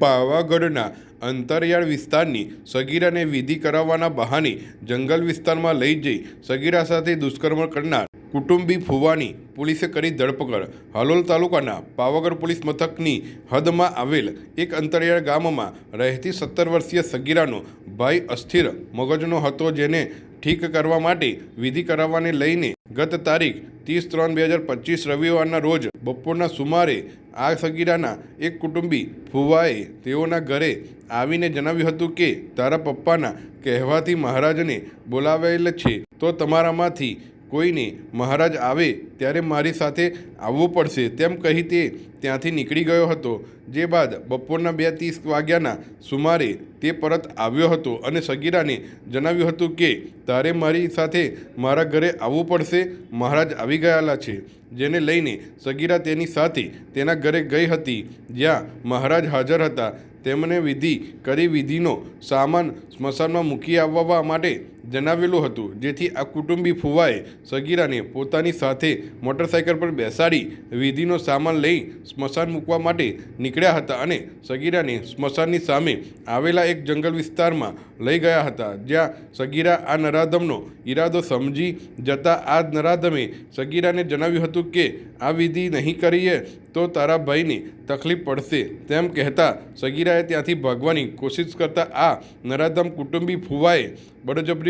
પાવાગઢના અંતરિયાળ વિસ્તારની સગીરાને વિધિ કરાવવાના બહાને જંગલ વિસ્તારમાં લઈ જઈ સગીરા સાથે દુષ્કર્મ કરનાર કુટુંબી ફુવાની પોલીસે કરી ધરપકડ. હાલોલ તાલુકાના પાવાગઢ પોલીસ મથકની હદમાં આવેલ એક અંતરિયાળ ગામમાં રહેતી સત્તર વર્ષીય સગીરાનો ભાઈ અસ્થિર મગજનો હતો જેને ઠીક કરવા માટે વિધિ કરાવવાને લઈને ગત તારીખ ત્રીસ ત્રણ બે હજાર પચીસ રવિવારના રોજ બપોરના સુમારે આ સગીરાના એક કુટુંબી ફુવાએ તેઓના ઘરે આવીને જણાવ્યું હતું કે, તારા પપ્પાના કહેવાથી મહારાજને બોલાવેલ છે, તો તમારામાંથી કોઈને મહારાજ આવે ત્યારે મારી સાથે આવવું પડશે. તેમ કહી તે ત્યાંથી નીકળી ગયો હતો. જે બાદ બપોરના બે ત્રીસ વાગ્યાના સુમારે તે પરત આવ્યો હતો અને સગીરાને જણાવ્યું હતું કે, તારે મારી સાથે મારા ઘરે આવવું પડશે. મહારાજ આવી ગયેલા છે. જેને લઈને સગીરા તેની સાથે તેના ઘરે ગઈ હતી. જ્યાં મહારાજ હાજર હતા. તેમણે વિધિ કરી વિધિનો સામાન સ્મશાનમાં મૂકી આવવા માટે જણાવેલું હતું, જેથી આ કુટુંબી ફુવાએ સગીરાને પોતાની સાથે મોટરસાઇકલ પર બેસાડી વિધિનો સામાન લઈ સ્મશાન મૂકવા માટે નીકળ્યા હતા અને સગીરાને સ્મશાનની સામે આવેલા એક જંગલ વિસ્તારમાં લઈ ગયા હતા, જ્યાં સગીરા આ નરાધમનો ઈરાદો સમજી જતા આ નરાધમે સગીરાને જણાવ્યું હતું કે, આ વિધિ નહીં કરીએ તો તારા ભાઈને તકલીફ પડશે. તેમ કહેતા સગીરાએ ત્યાંથી ભાગવાની કોશિશ કરતા આ નરાધમ કુટુંબી ફુવાએ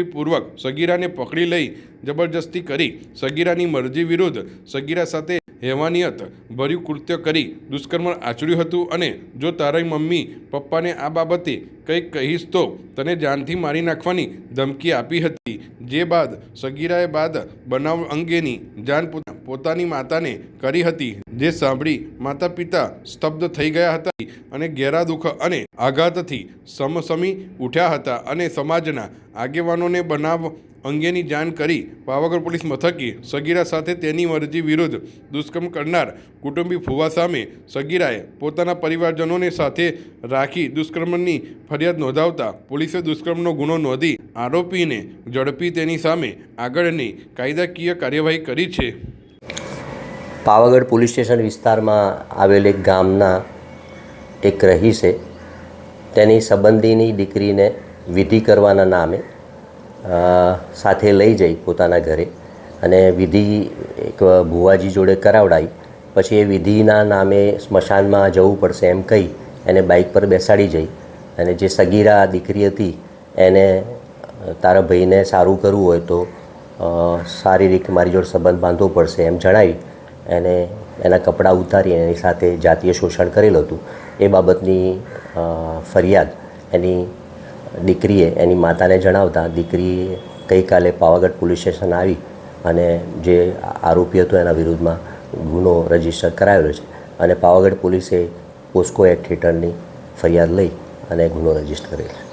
બળજબરીપૂર્વક સગીરાને પકડી લઈ જબરજસ્તી કરી સગીરાની મરજી વિરુદ્ધ સગીરા સાથે હેવાનિયત ભર્યું કૃત્ય કરી દુષ્કર્મ આચર્યું હતું અને જો તારી મમ્મી પપ્પાને આ બાબતે કંઈક કહીશ તો તને જાનથી મારી નાખવાની ધમકી આપી હતી. જે બાદ સગીરાએ બાદ બનાવ અંગેની જાણ પોતાની માતાને કરી હતી, જે સાંભળી માતા પિતા સ્તબ્ધ થઈ ગયા હતા અને ઘેરા દુઃખ અને આઘાતથી સમસમી ઉઠ્યા હતા અને સમાજના આગેવાનોને બનાવ અંગેની જાણ કરી પાવાગઢ પોલીસ મથકે સગીરા સાથે તેની મરજી વિરુદ્ધ દુષ્કર્મ કરનાર કુટુંબી ફુવા સામે સગીરાએ પોતાના પરિવારજનોને સાથે રાખી દુષ્કર્મની ફરિયાદ નોંધાવતા પોલીસે દુષ્કર્મનો ગુનો નોંધી આરોપીને ઝડપી તેની સામે આગળની કાયદાકીય કાર્યવાહી કરી છે. પાવાગઢ પોલીસ સ્ટેશન વિસ્તારમાં આવેલ એક ગામના એક રહીશે. તેની સંબંધીની દીકરીને વિધિ કરવાના નામે સાથે લઈ જઈ પોતાના ઘરે. અને વિધિ એક ભુવાજી જોડે કરાવડાવી પછી એ વિધિના નામે સ્મશાનમાં જવું પડશે એમ કહી એને બાઇક પર બેસાડી જઈ. અને જે સગીરા દીકરી હતી, એને તારા ભાઈને સારું કરવું હોય તો શારીરિક મારી જોડે સંબંધ બાંધવો પડશે એમ જણાવી એને એના કપડાં ઉતારી એની સાથે જાતીય શોષણ કરેલું હતું. એ બાબતની ફરિયાદ એની દીકરીએ, એની માતાને જણાવતા દીકરી ગઈકાલે પાવાગઢ પોલીસ સ્ટેશન આવી અને જે આરોપી હતો એના વિરુદ્ધમાં ગુનો રજિસ્ટર કરાવેલો છે અને પાવાગઢ પોલીસે પોસ્કો એક્ટ હેઠળની ફરિયાદ લઈ અને ગુનો રજિસ્ટર કરેલો